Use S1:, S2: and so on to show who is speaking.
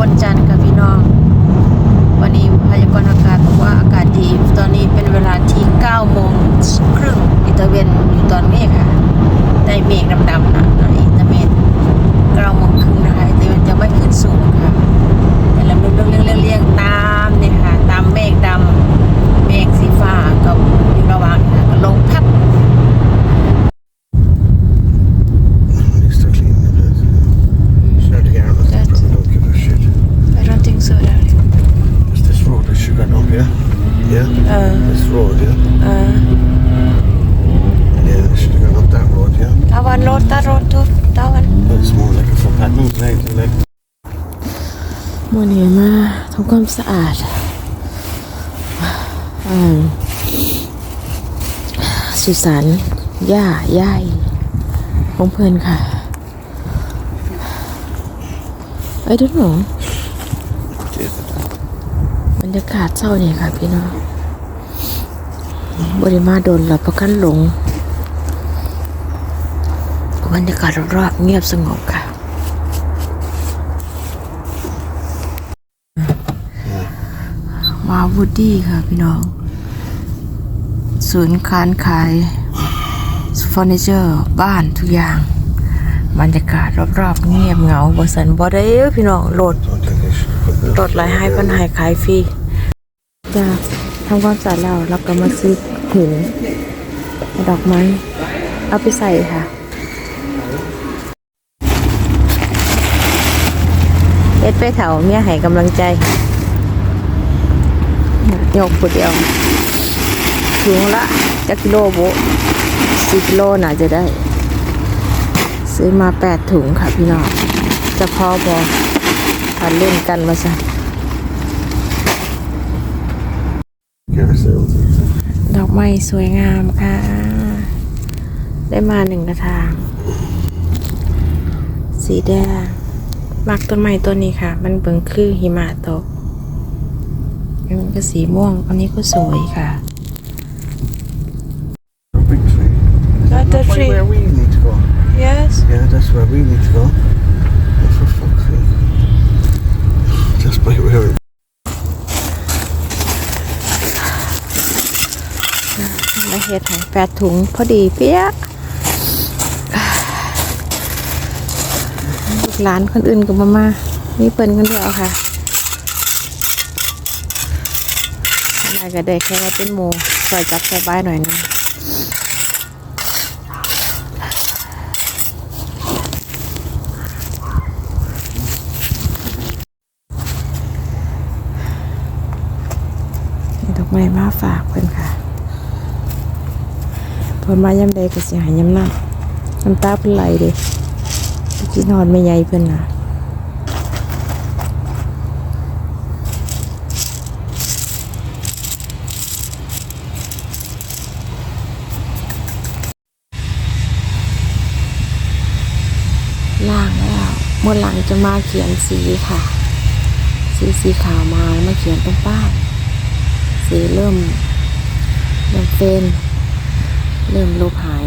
S1: วันจันทร์ค่ะพี่น้อง วันนี้พยากรณ์อากาศบอกว่าอากาศดี ตอนนี้เป็นเวลาที่9โมงครึ่งอิตาเวนอยู่ตอนเมฆค่ะ ได้เมฆดำๆนะอิตาเวน9โมงครึ่งนะคะอิตาเวนจะไม่ขึ้นสูงค่ะแต่ลำเลียงเลียงเลียงตามเนี่ยค่ะ ตามเมฆดำเมฆสีฟ้ากับอยู่ระหว่างเนี่ยค่ะก็ลงพับ
S2: Needs to clean the place. She's not again. I
S1: That's-
S2: don't give a shit.
S1: I don't think so darling
S2: It's this road that she got up, yeah? Yeah?
S1: Uh.
S2: This road, yeah?
S1: เออ
S2: Yeah, she should have gone up that road, yeah?
S1: ตะวันโรดตะโรดทุกตะวัน
S2: But it's more like a footpath, not like, like
S1: มื่อนี้มาทำความสะอาดอ่าสุสานย่าย่ายของเพื่อนค่ะไอ้ดุนหนอบรรยากาศเศร้านี่ค่ะพี่น้อง บริมาโดนหลับประกันหลงบรรยากาศรอบๆเงียบสงบค่ะ มาวูดดี้ค่ะพี่น้อง ศูนย์ค้านขายเฟอร์นิเจอร์บ้านทุกอย่าง บรรยากาศรอบๆ เงียบเหงาบสันบอได้เอ้พี่น้องโหลด
S2: don't think they should put the
S1: รถหลายให้ปันหายขายฟรี จะทำความสะอาดแล้วเราก็มาซื้อหินดอกไม้เอาไปใส่ค่ะเอ็ดไปเถาเมียให้กำลังใจยกผู้เดียวถุงละจักกิโลโบสิกิโลน่าจะได้ ซื้อมาแปดถุงค่ะพี่น้องจะพอบอผ่านเล่นกันมาซะ ดอกไม้สวยงามค่ะ ได้มาหนึ่งกระถาง สีแดงมักต้นไม้ต้นนี้ค่ะ มันเบิ่งคือหิมะตกอันนี้ก็สีม่วงอันนี้ก็สวยค่ะ
S2: A big tree.
S1: Not the
S2: Not by
S1: tree.
S2: where we need to go.
S1: yes
S2: Yeah, that's where we need to go. Oh, for fuck's sake. Just by where
S1: มา เฮ็ดให้แปดถุงพอดีเปี้ยลูกหลานคนอื่นก็มามามีเปิ้นคนเดียวค่ะอะไรก็ได้แค่ว่าเป็นหมูใส่จับใส่บ้ายหน่อยหนึงนี่ดอกไม้มาฝากเพิ่อนค่ะ พิ่นมายามใดก็สิหายยานั้นน้ำตาเพิ่นไหลเด้กินนอนไม่ใหญ่เพิ่นน่ะล่างแล้วเมื่อหลังจะมาเขียนสีค่ะ สีสีขาวมามาเขียนตรงป้ายสีเริ่มเริ่มเฟน เริ่มลบหาย